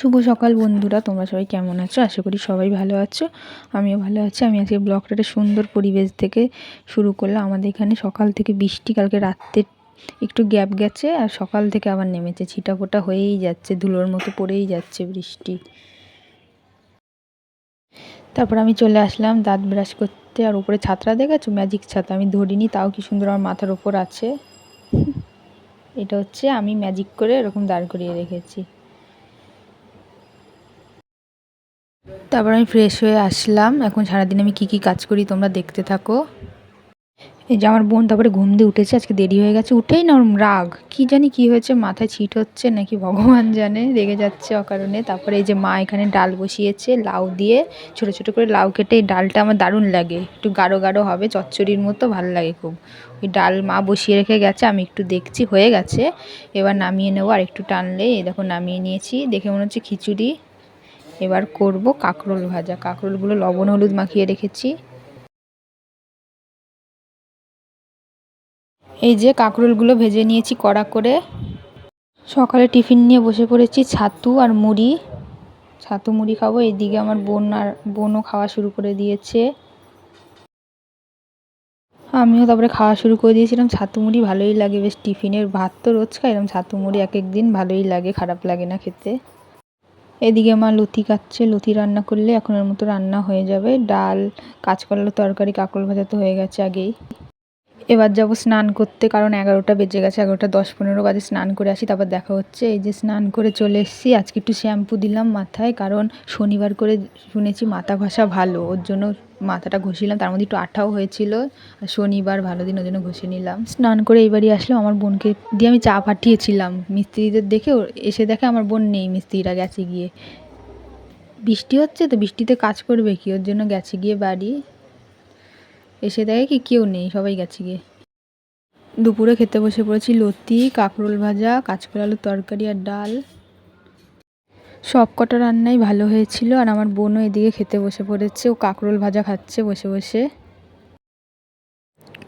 শুভ সকাল বন্ধুরা, তোমরা সবাই কেমন আছো? আশা করি সবাই ভালো আছো। আমিও ভালো আছি। আমি আজকে ব্লগটা একটা সুন্দর পরিবেশ থেকে শুরু করলাম। আমাদের এখানে সকাল থেকে বৃষ্টি, কালকে রাত্রে একটু গ্যাপ গেছে আর সকাল থেকে আবার নেমেছে। ছিটাফোটা হয়েই যাচ্ছে, ধুলোর মতো পড়েই যাচ্ছে বৃষ্টি। তারপর আমি চলে আসলাম দাঁত ব্রাশ করতে আর উপরে ছাত্রা দেখেছ ম্যাজিক ছাতা। আমি ধরিনি, তাও কি সুন্দর আমার মাথার ওপর আছে। এটা হচ্ছে আমি ম্যাজিক করে এরকম দাঁড় করিয়ে রেখেছি। তারপর আমি ফ্রেশ হয়ে আসলাম। এখন সারাদিন আমি কি কি কাজ করি তোমরা দেখতে থাকো। এই যে আমার বোন তারপরে ঘুম দিয়ে উঠেছে, আজকে দেরি হয়ে গেছে। উঠেই না রাগ। কি জানি কি হয়েছে, মাথায় ছিট হচ্ছে নাকি ভগবান জানে, রেগে যাচ্ছে অকারণে। তারপরে এই যে মা এখানে ডাল বসিয়েছে, লাউ দিয়ে ছোট ছোট করে লাউ কেটে এই ডালটা আমার দারুণ লাগে। একটু গাঢ় গাঢ় হবে, চচ্চড়ির মতো ভালো লাগে খুব। ওই ডাল মা বসিয়ে রেখে গেছে, আমি একটু দেখছি, হয়ে গেছে। এবার নামিয়ে নেব আর একটু টানলে এই দেখো, নামিয়ে নিয়েছি। দেখে মনে হচ্ছে খিচুড়ি। এবার করব কাঁকরোল ভাজা। কাঁকরোলগুলো লবণ, হলুদ মাখিয়ে রেখেছি। এই যে কাঁকরোলগুলো ভেজে নিয়েছি কড়া করে। সকালে টিফিন নিয়ে বসে পড়েছি ছাতু আর মুড়ি। ছাতু, মুড়ি খাব। এইদিকে আমার বোন আর বোনও খাওয়া শুরু করে দিয়েছে। আমিও তারপরে খাওয়া শুরু করে দিয়েছিলাম। ছাতু, মুড়ি ভালোই লাগে। বেশ টিফিনের ভাত তো রোজ খাই এরকম ছাতু, মুড়ি এক এক দিন ভালোই লাগে। খারাপ লাগে না খেতে। এদিকে মা লতি কাচ্ছে লতি রান্না করলে এখনের মতো রান্না হয়ে যাবে। ডাল, কাঁচকলার তরকারি, কাঁকরোল ভাজা তো হয়ে গেছে আগেই। এবার যাব স্নান করতে, কারণ এগারোটা বেজে গেছে, এগারোটা দশ পনেরো বাজে স্নান করে আসি, তারপর দেখা হচ্ছে, এই যে স্নান করে চলে এসেছি, আজকে একটু শ্যাম্পু দিলাম মাথায়, কারণ শনিবার করে শুনেছি মাথা ঘষা ভালো, ওর জন্য মাথাটা ঘষিলাম, তার মধ্যে একটু আঠাও হয়েছিল শনিবার ভালো দিন, ওর জন্য ঘষে নিলাম। স্নান করে এইবারই আসলাম, আমার বোনকে দিয়ে আমি চা পাঠিয়েছিলাম, মিস্ত্রিদের দেখে এসে দেখে আমার বোন নেই, মিস্ত্রিরা গেছে গিয়ে। বৃষ্টি হচ্ছে তো বৃষ্টিতে কাজ করবে কি, ওর জন্য গেছে গিয়ে বাড়ি। এসে দেখে কি কেউ নেই, সবাই গেছে গিয়ে। দুপুরে খেতে বসে পড়েছি লতি, কাঁকরোল ভাজা, কাঁচকলা আলুর তরকারি আর ডাল। সব কটা রান্নাই ভালো হয়েছিল আর আমার বোনও এদিকে খেতে বসে পড়েছে, ও কাঁকরোল ভাজা খাচ্ছে বসে বসে।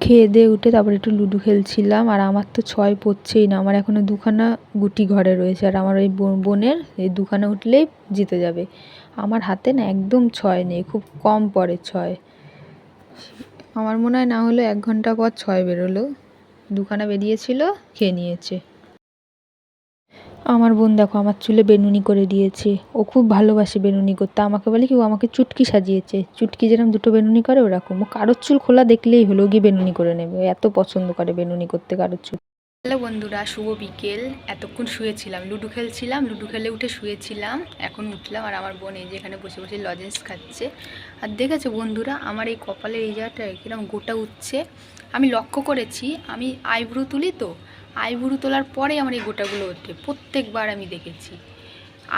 খেয়ে দিয়ে উঠে তারপর একটু লুডো খেলছিলাম আর আমার তো ছয় পড়ছেই না, আমার এখনও দুখানা গুটি ঘরে রয়েছে আর আমার ওই বোনের এই দুখানা উঠলেই জিতে যাবে। আমার হাতে না একদম ছয় নেই, খুব কম পড়ে ছয়। আমার মনে হয় না হলো এক ঘণ্টা পর ছয় বেরোলো। দুখানা বেরিয়েছিল, খেয়ে নিয়েছে। আমার বোন দেখো, আমার চুলে বেনুনি করে দিয়েছে। ও খুব ভালোবাসে বেনুনি করতে। আমাকে বলে কি, ও আমাকে চুটকি সাজিয়েছে। চুটকি যেরকম দুটো বেনুনি করে, ওরকম। ও কারোর চুল খোলা দেখলেই হলো গিয়ে বেনুনি করে নেবে। এত পছন্দ করে বেনুনি করতে কারোর চুল। হ্যালো বন্ধুরা, শুভ বিকেল। এতক্ষণ শুয়েছিলাম, লুডো খেলছিলাম, লুডো খেলে উঠে শুয়েছিলাম। এখন উঠলাম আর আমার বোন এই যে এখানে বসে বসে লজেন্স খাচ্ছে। আর দেখেছ বন্ধুরা, আমার এই কপালের এই জায়গাটা কীরকম গোটা উঠছে। আমি লক্ষ্য করেছি, আমি আইব্রু তুলি তো, আইব্রু তোলার পরে আমার এই গোটাগুলো ওঠে। প্রত্যেকবার আমি দেখেছি।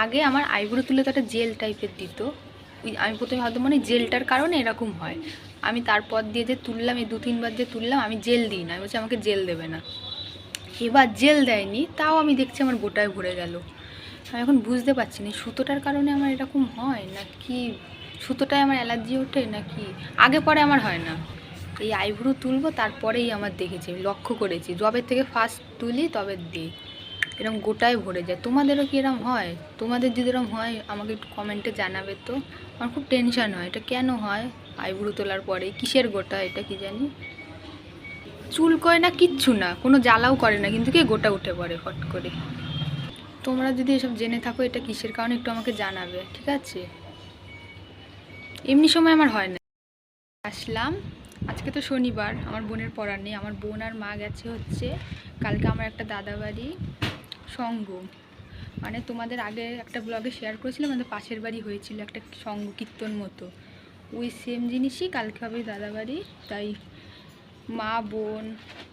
আগে আমার আইব্রু তুলে তো একটা জেল টাইপের দিত। আমি প্রথমে হয়তো মানে জেলটার কারণে এরকম হয়। আমি তারপর দিয়ে যে তুললাম, এই দু তিনবার যে তুললাম, আমি জেল দিই না। আমি বলছি আমাকে জেল দেবে না। এবার জেল দেয়নি, তাও আমি দেখছি আমার গোটায় ভরে গেল। আমি এখন বুঝতে পারছি না সুতোটার কারণে আমার এরকম হয় নাকি সুতোটায় আমার অ্যালার্জি ওঠে নাকি আগে পরে আমার হয় না? এই আইব্রু তুলবো, তারপরেই আমার দেখেছি লক্ষ্য করেছি। যবে থেকে ফার্স্ট তুলি, তবে দিই। এরকম গোটায় ভরে যায়। তোমাদেরও কি এরকম হয়? তোমাদের যদি এরকম হয়, আমাকে একটু কমেন্টে জানাবে তো। আমার খুব টেনশান হয়, এটা কেন হয় আইব্রু তোলার পরে? কিসের গোটা, এটা কি জানি? চুল করে না, কিচ্ছু না, কোনো জ্বালাও করে না, কিন্তু কি গোটা উঠে পড়ে ফট করে? তোমরা যদি এসব জেনে থাকো, এটা কিসের কারণে একটু আমাকে জানাবে, ঠিক আছে? এমনি সময় আমার হয় না। আসলাম। আজকে তো শনিবার, আমার বোনের পড়ার নেই, আমার বোন আর মা গেছে হচ্ছে, কালকে আমার একটা দাদা বাড়ি সঙ্গ। মানে তোমাদের আগে একটা ব্লগে শেয়ার করেছিলাম, আমাদের পাশের বাড়ি হয়েছিল একটা সঙ্গ, কীর্তন মতো। ওই সেম জিনিসই কালকে হবে দাদাবাড়ি, তাই মা, বোন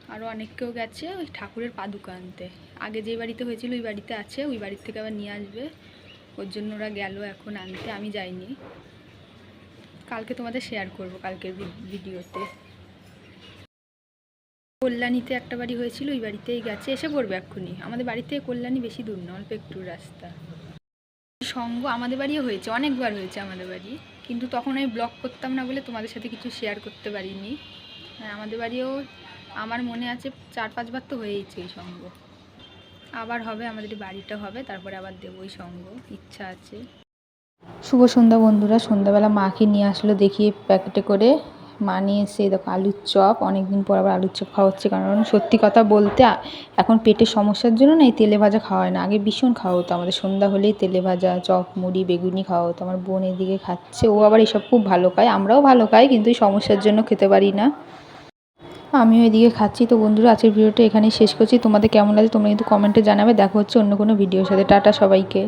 আরও অনেক কেউ গেছে ওই ঠাকুরের পাদুকা আনতে। আগে যে বাড়িতে হয়েছিল ওই বাড়িতে আছে, ওই বাড়ির থেকে আবার নিয়ে আসবে। ওর জন্য ওরা গেল এখন আনতে, আমি যাইনি। কালকে তোমাদের শেয়ার করব কালকের ভিডিওতে কল্যাণীতে একটা বাড়ি হয়েছিল, ওই বাড়িতেই গেছে, এসে পড়বে এক্ষুনি। আমাদের বাড়ি থেকে কল্যাণী বেশি দূর না, অল্প একটু রাস্তা। সঙ্গ আমাদের বাড়িও হয়েছে, অনেকবার হয়েছে আমাদের বাড়ি। কিন্তু তখন আমি ব্লগ করতাম না বলে তোমাদের সাথে কিছু শেয়ার করতে পারিনি। হ্যাঁ আমাদের বাড়িও আমার মনে আছে চার পাঁচবার তো হয়েইছে এই সঙ্গ। আবার হবে, আমাদের বাড়িটা হবে, তারপরে আবার দেবো ওই সঙ্গ, ইচ্ছা আছে। শুভ সন্ধ্যা বন্ধুরা, সন্ধ্যাবেলা মাকে নিয়ে আসলো দেখিয়ে প্যাকেটে করে। মা নিয়ে এসে দেখো আলুর চপ, অনেকদিন পর আবার আলুর চপ খাওয়া হচ্ছে। কারণ সত্যি কথা বলতে এখন পেটের সমস্যার জন্য না এই তেলে ভাজা খাওয়া হয় না। আগে ভীষণ খাওয়া হতো। আমাদের সন্ধ্যা হলেই তেলে ভাজা, চপ, মুড়ি, বেগুনি খাওয়া হতো। আমার বোন এদিকে খাচ্ছে, ও আবার এসব খুব ভালো খায়। আমরাও ভালো খাই, কিন্তু এই সমস্যার জন্য খেতে পারি না। আমিও এদিকে খাচ্ছি। তো বন্ধুরা, আজকের ভিডিওটা এখানেই শেষ করছি। তোমাদের কেমন লাগে তোমরা কিন্তু কমেন্টে জানাবে। দেখা হচ্ছে অন্য কোনো ভিডিওর সাথে। টাটা সবাইকে।